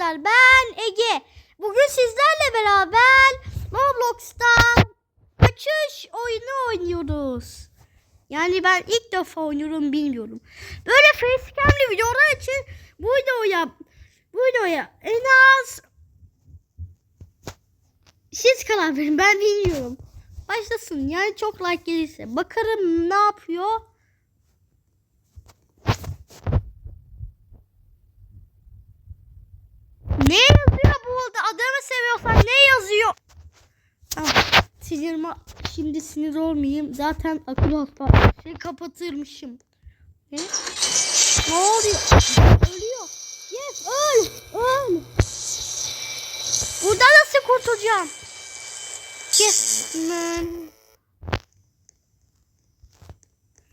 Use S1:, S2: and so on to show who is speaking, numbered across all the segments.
S1: arkadaşlar ben Ege. Bugün sizlerle beraber Roblox'ta kaçış oyunu oynuyoruz. Yani ben ilk defa oynuyorum bilmiyorum. Böyle facecam'li videolar için bu videoya bu videoya en az siz karar verin ben bilmiyorum. Başlasın yani çok like gelirse. Bakarım ne yapıyor. Ne yazıyor burada? Adamı seviyorsan ne yazıyor? Ah, sinirime şimdi sinir olmayayım. Zaten akıl hasta şey kapatırmışım. Ne? Ne oluyor? Ölüyor. Yes, öl, öl. Buradan nasıl kurtulacağım? Yes, man.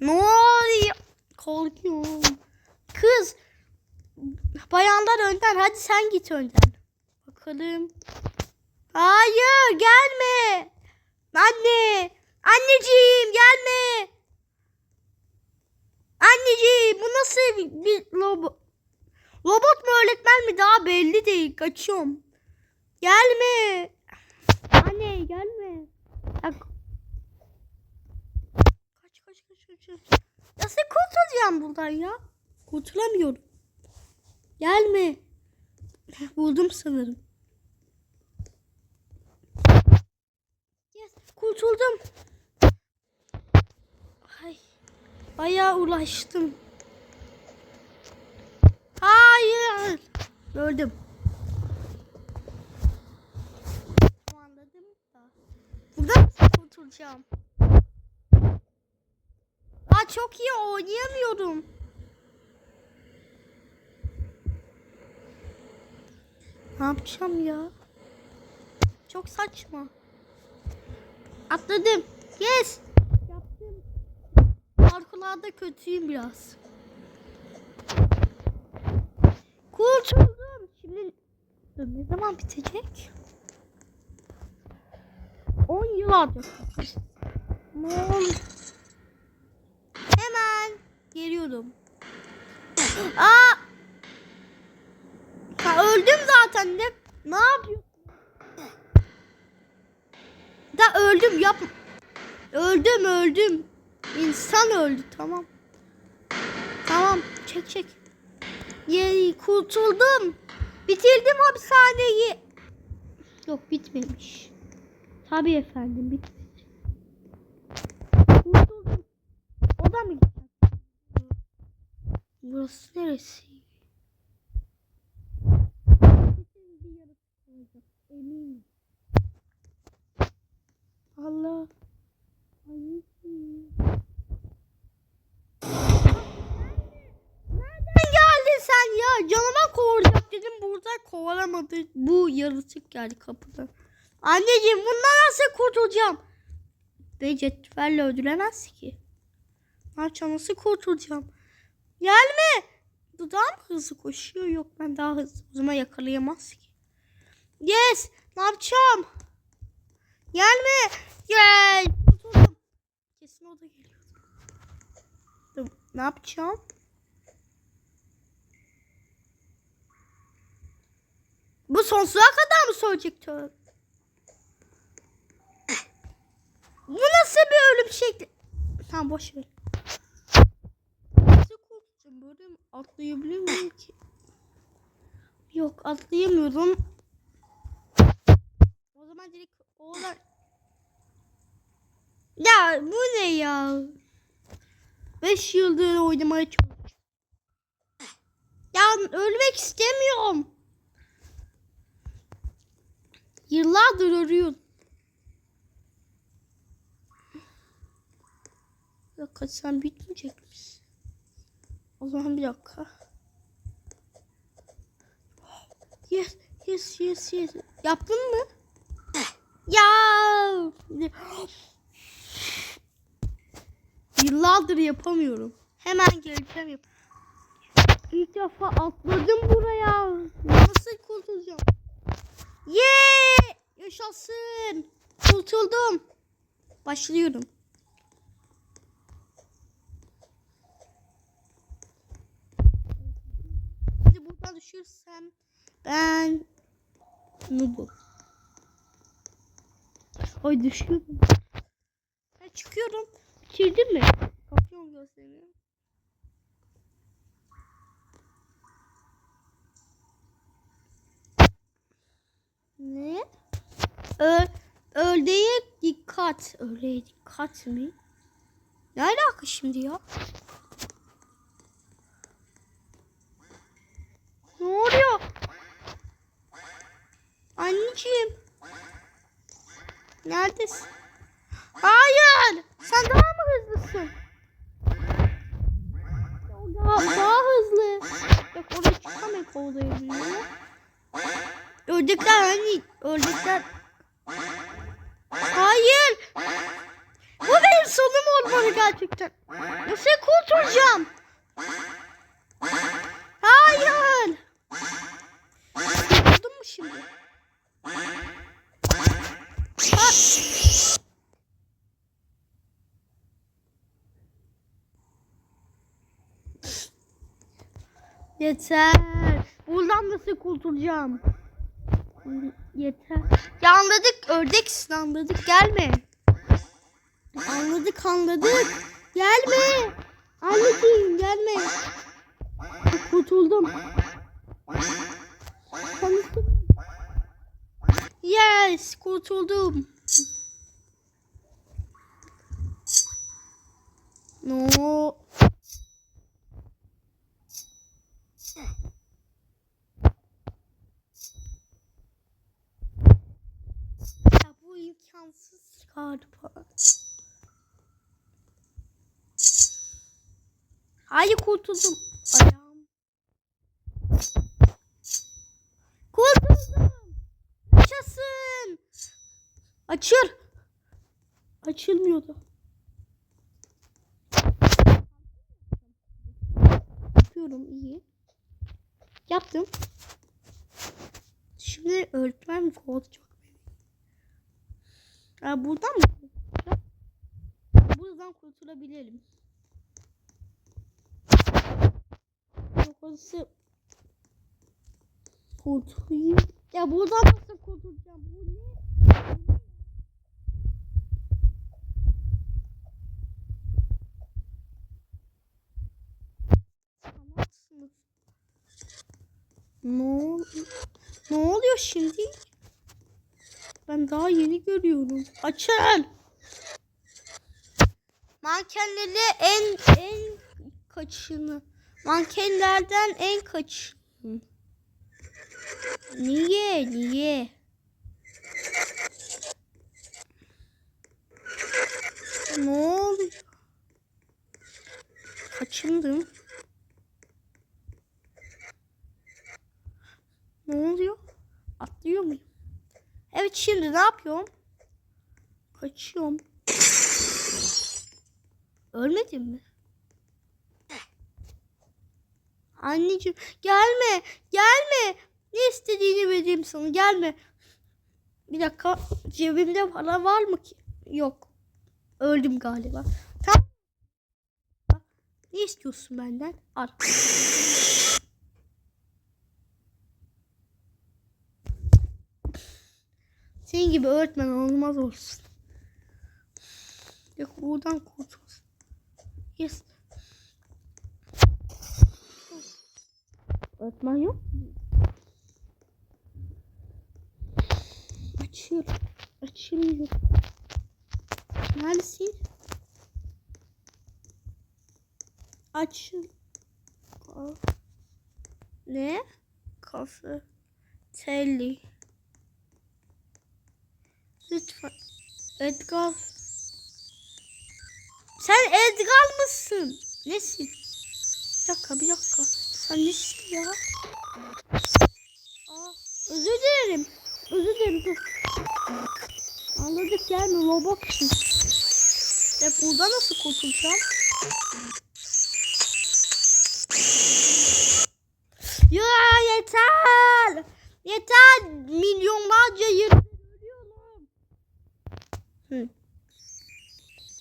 S1: Ne oluyor? Korkuyorum. Kız, Bayanlar önden. Hadi sen git önden. Bakalım. Hayır gelme. Anne. Anneciğim gelme. Anneciğim bu nasıl bir- robot? Robot mu öğretmen mi daha belli değil. Kaçıyorum. Gelme. Anne gelme. Bak. Kaç kaç kaç. kaç. Nasıl kurtulacağım buradan ya? Kurtulamıyorum. Gelme. Buldum sanırım. Yes, kurtuldum. Ay, bayağı ulaştım. Hayır. Öldüm. Anladım da. Buradan kurtulacağım? Aa, çok iyi oynayamıyorum. Ne yapacağım ya? Çok saçma. Atladım. Yes. Yaptım. Parkurlarda kötüyüm biraz. Kurtuldum. Şimdi ne zaman bitecek? 10 yıl. Aman. Hemen geliyorum. Aa! Öldüm zaten de. Ne yapıyorsun? Da öldüm yap. Öldüm öldüm. İnsan öldü tamam. Tamam çek çek. Yey kurtuldum. Bitirdim hapishaneyi. Yok bitmemiş. Tabii efendim bitmemiş. Kurtuldum. O da mı gitti? Burası neresi? Kesin bir yaratık olacak. Eminim. Allah. Anneciğim. Nereden geldin sen ya? Canıma kovacak dedim. Burada kovalamadı. Bu yaratık geldi kapıdan. Anneciğim bundan nasıl kurtulacağım? Ve cetvelle öldüremez ki. Yapacağım? Nasıl kurtulacağım? Gelme. Dudağım hızlı koşuyor. Yok ben daha hızlı. O zaman yakalayamaz ki. Yes. Ne yapacağım? Gelme. Gel. Kurtuldum. Kesin o da geliyor. Ne yapacağım? Bu sonsuza kadar mı tövbe? Bu nasıl bir ölüm şekli? Tamam boş ver. Nasıl korkacağım böyle mi? Atlayabiliyor muyum ki? Yok atlayamıyorum. O zaman direkt oğlan... Ya bu ne ya? 5 yıldır oynamaya çalışıyorum. Ya ölmek istemiyorum. Yıllardır ölüyorum. Bir dakika sen bitmeyecek misin? O zaman bir dakika. Yes, yes, yes, yes. Yaptın mı? Ya. Yıllardır yapamıyorum. Hemen geleceğim yap. İlk defa atladım buraya. Nasıl kurtulacağım? Yeah! Yaşasın. Kurtuldum. Başlıyorum. Hadi buradan düşürsem Ben Noob'um. Ay düşüyorum. Ben çıkıyorum. Bitirdin mi? Kapıyorum gözlerimi. Ne? Ö ördeğe dikkat. Ördeğe dikkat mi? Ne alaka şimdi ya? Ne oluyor? Anneciğim. Neredesin? Hayır. Sen daha mı hızlısın? Daha, daha hızlı. Yok oraya çıkamayın kovalayabiliyor. Ördekler hani ördekler. Hayır. Bu benim sonum olmalı gerçekten. Nasıl kurtulacağım? Hayır. Kurtuldun mu şimdi? Yeter. Buradan nasıl kurtulacağım? Yeter. Ya anladık ördeksin anladık gelme. Anladık anladık. Gelme. Anneciğim gelme. Kurtuldum. Konuştum. Yes kurtuldum. No. Ya bu imkansız galiba. Hayır kurtuldum. Ayağım. Kurtuldum. Yaşasın. Açıl. Açılmıyordu. Yapıyorum iyi. Yaptım. Şimdi öğretmen mi kovacak beni? Ha, buradan mı? Buradan kurtulabilirim. Yok orası kurtulayım. Ya buradan nasıl kurtulacağım? Bu ne? Bu ne? Salaksınız. Ne, ol- ne oluyor şimdi? Ben daha yeni görüyorum. Açın. Mankenleri en en kaçını. Mankenlerden en kaçını. Niye? Niye? Ne oluyor? Kaçındım. Ne oluyor? Atlıyor muyum? Evet şimdi ne yapıyorum? Kaçıyorum. Ölmedim mi? Anneciğim gelme gelme. Ne istediğini vereyim sana gelme. Bir dakika cebimde para var mı ki? Yok. Öldüm galiba. Tamam. Ne istiyorsun benden? Al. Senin gibi öğretmen olmaz olsun. Yok buradan kurtul. Yes. Öğretmen yok? Açıyor. Açılmıyor. Neredesin? Açıl. Ne? Kafe. Telly. Lütfen. Edgar. Sen Edgar mısın? Nesin? Bir dakika bir dakika. Sen nesin ya? Aa, özür dilerim. Özür dilerim dur. Anladık gelme robotsun. Ya burada nasıl kurtulacağım? Ya yeter. Yeter. Milyonlarca yıl. Hı.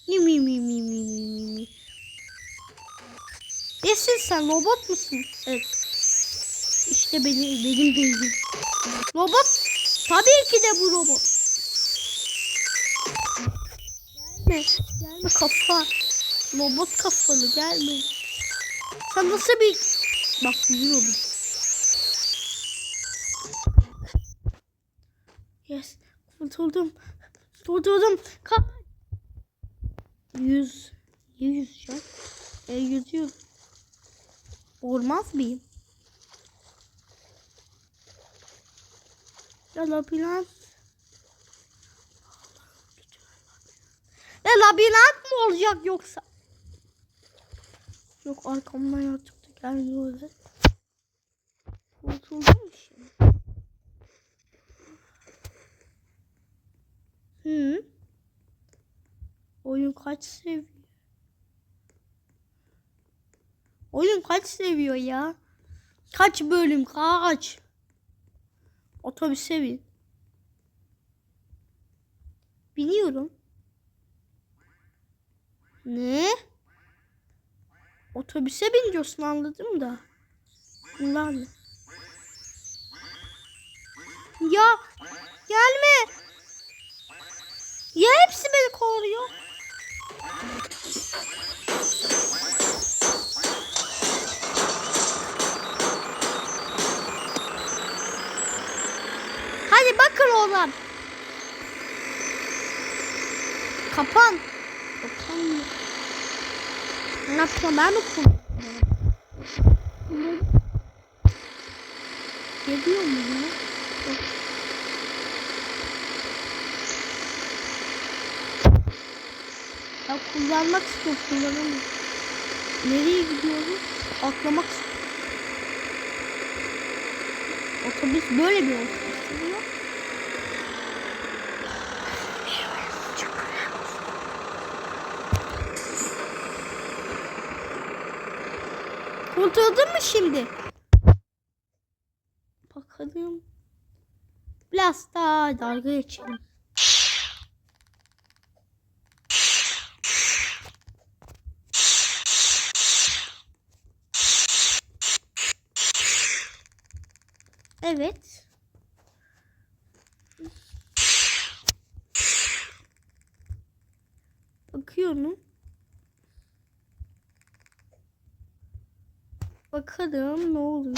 S1: Mi mi mi mi mi mi mi. Nesin sen robot musun? Evet. İşte benim, benim beynim. Robot. Tabii ki de bu robot. Gelme. Gelme kafa. Robot kafalı gelme. Sen nasıl bir... Bak biliyorum. Yes. Kurtuldum. Kurtuldum. Ka yüz. Yüz ya. E, yüzüyor. Olmaz mıyım? Ya labirent. Ya labirent mi olacak yoksa? Yok arkamdan yaratık da gelmiyor öyle. Kurtuldum mu şimdi? Hı. Oyun kaç seviyor? Oyun kaç seviyor ya? Kaç bölüm kaç? Otobüse bin. Biniyorum. Ne? Otobüse biniyorsun anladım da. Ne? Ya gelme. Ya hepsi beni kovalıyor. Hadi bakın oğlum. Kapan. Kapan? Ne yapacağım ben mi kullanıyorum? Geliyor mu ya? Yok. Ya kullanmak istiyorum kullanamıyorum. Nereye gidiyoruz? Atlamak istiyorum. Otobüs böyle bir otobüs? Kurtuldun mu şimdi? Bakalım. Biraz daha dalga geçelim. Evet. Bakıyorum. Bakalım ne oluyor.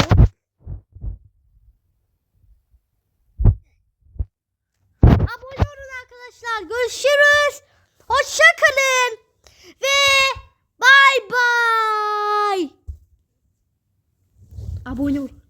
S1: Abone olun arkadaşlar. Görüşürüz. Hoşça kalın. Ve bay bay. Abone olun.